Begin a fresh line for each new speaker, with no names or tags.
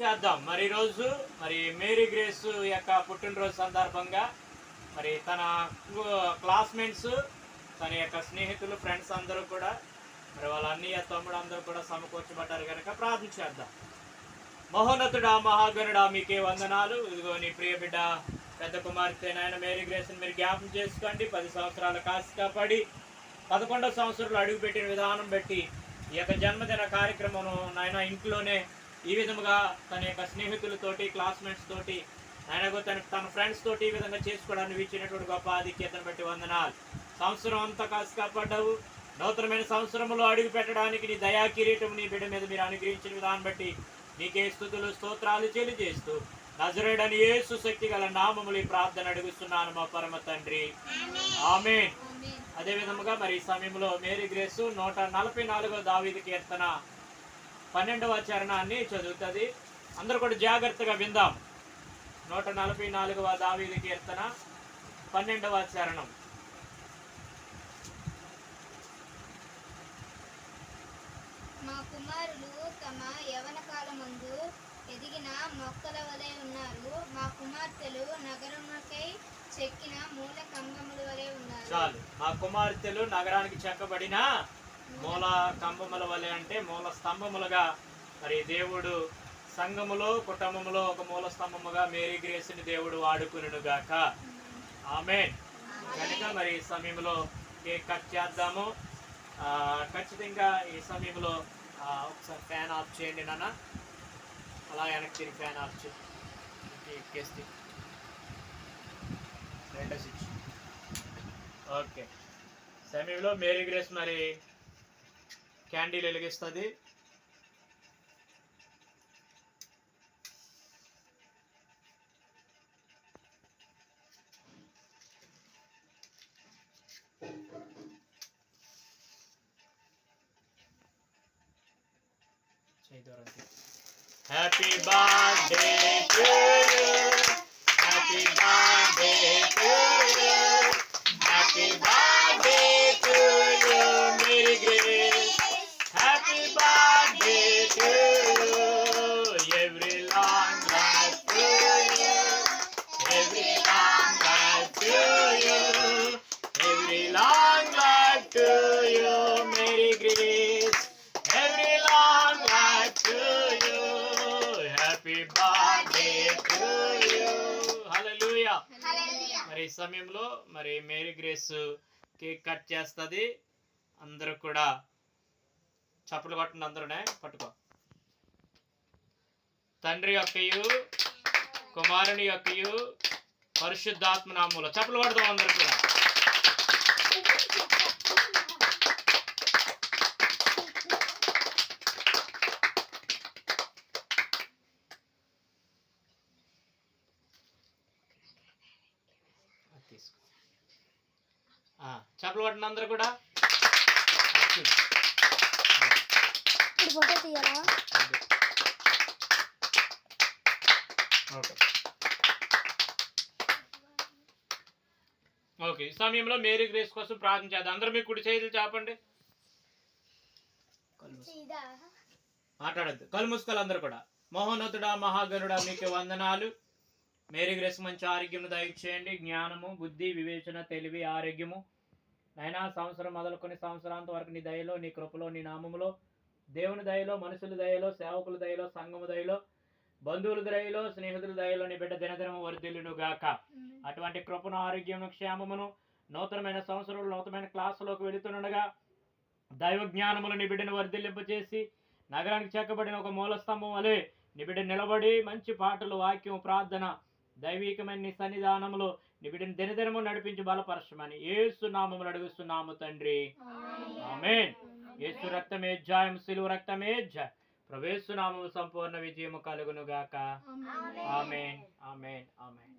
చేద్దాం. మరి ఈరోజు మరి మేరీ గ్రేస్ యొక్క పుట్టినరోజు సందర్భంగా మరి తన క్లాస్మేట్స్ తన యొక్క స్నేహితులు ఫ్రెండ్స్ అందరూ కూడా మరి వాళ్ళ అన్నయ్య తమ్ముడు అందరూ కూడా సమకూర్చబడ్డారు కనుక ప్రార్థన చేద్దాం. మహోన్నతుడా మహాగణుడా మీకే వందనాలు. ఇదిగో నీ ప్రియ బిడ్డ పెద్ద కుమార్తె నాయన మేరీ గ్రేస్ని మీరు జ్ఞాపం చేసుకోండి. పది సంవత్సరాల కాసి కాపాడి పదకొండవ సంవత్సరంలో అడుగుపెట్టిన విధానం బట్టి ఈ యొక్క జన్మదిన కార్యక్రమం నాయన ఇంట్లోనే ఈ విధముగా తన యొక్క స్నేహితులతోటి క్లాస్మేట్స్ తోటి ఆయనకు తన తన ఫ్రెండ్స్ తోటి ఈ విధంగా చేసుకోవడానికి ఇచ్చినటువంటి గొప్ప ఆధిక్యతను బట్టి వందనాలు. సంవత్సరం అంతా కాసి కాపాడ్డావు. నూతనమైన సంవత్సరంలో అడుగు పెట్టడానికి నీ దయా కిరీటం నీ బిడ్డ మీద మీరు అనుగ్రహించిన విధానం బట్టి నీకే స్థుతులు స్తోత్రాలు తెలియజేస్తూ నజరేడని యేసు శక్తి గల నామములు ఈ ప్రార్థన అడుగుతున్నాను మా పరమ తండ్రి. ఆమేన్. అదే విధముగా మరి ఈ సమయంలో మేరీ గ్రేసు నూట నలభై నాలుగో దావీది కీర్తన పన్నెండవ చరణాన్ని చదువుతుంది. అందరూ కూడా జాగ్రత్తగా విందాం. నూట నలభై నాలుగవ దావీది కీర్తన పన్నెండవ చరణం.
మా కుమారులు తమ యవన కాలమందు ఎదిగిన మొక్కల వలె ఉన్నారు. మా కుమార్తెలు నగరములకై చెక్కిన మూల కంబముల వలె ఉన్నారు.
చాలు. మా కుమార్తెలు నగరానికి చెక్కబడిన మూల కంబముల వలె అంటే మూల స్తంభములుగా మరి దేవుడు సంఘములో కుటుంబములో ఒక మూల స్తంభముగా మేరీ గ్రేస్ని దేవుడు వాడుకును గాక ఆమె కనుక మరి ఈ సమయంలో కేక్ కట్ చేద్దాము. ఖచ్చితంగా ఈ సమయంలో ఒకసారి ఫ్యాన్ ఆఫ్ చేయండి నాన్న. అలా వెనక్కి తిరిగి ఫ్యాన్ ఆఫ్ చేయండి ఎక్కేస్తే రెండో స్విచ్. ఓకే. సమయంలో మేరీ గ్రేస్ మరి క్యాండిల్ వెలిగిస్తుంది. హ్యాపీ బర్త్డే ఈ సమయంలో మరి మేరీ గ్రేస్ కేక్ కట్ చేస్తుంది. అందరూ కూడా చప్పలు కొట్టండి అందరూనే. పట్టుకో. తండ్రి యొక్కయు కుమారుని యొక్కయు పరిశుద్ధాత్మ నామములో చప్పలు కొడతాం అందరూ కూడా. తీసుకో. ఆ, చప్పలు కొట్టండి అందరూ కూడా? ఓకే. ఓకే ఈ సమయంలో మేరీ గ్రేస్ కోసం ప్రార్థన చేద్దాం. అందరూ మీ కుడి చేతులు చాపండి. మాట్లాడద్దు. కళ్ళు మూసుకోవాలి అందరూ కూడా. మహోన్నతుడా మహాగరుడా మీకు వందనాలు. మేరీ గ్రేస్ మంచి ఆరోగ్యము దయచేయండి. జ్ఞానము బుద్ధి వివేచన తెలివి ఆరోగ్యము. నైనా సంవత్సరం మొదలుకొని సంవత్సరాంత వరకు నీ దయలో నీ కృపలో నీ నామములో దేవుని దయలో మనుషుల దయలో సేవకుల దయలో సంఘము దయలో బంధువుల దయలో స్నేహితుల దయలో నీ బిడ్డ దినదినము వర్ధిల్లును గాక అటువంటి కృపను ఆరోగ్యము క్షేమమును నూతనమైన సంవత్సరంలో నూతనమైన క్లాసులోకి వెళుతుండగా దైవ జ్ఞానములు నీ బిడ్డను వర్ధిల్లింపచేసి నగరానికి చెక్కబడిన ఒక మూల స్తంభం వలె నీ బిడ్డ నిలబడి మంచి పాటలు వాక్యం ప్రార్థన దైవికమైన నీ సన్నిధానములో నీ బిడ్డను దినదినము నడిపించి బలపరచమని ఏసు నామములు అడుగుస్తున్నాము తండ్రి. ఆమేన్. యేసు రక్తమే జాయం సిలువ రక్తమే జ ప్రవేశు నామము సంపూర్ణ విజయము కలుగును గాక ఆమేన్. ఆమేన్. ఆమేన్.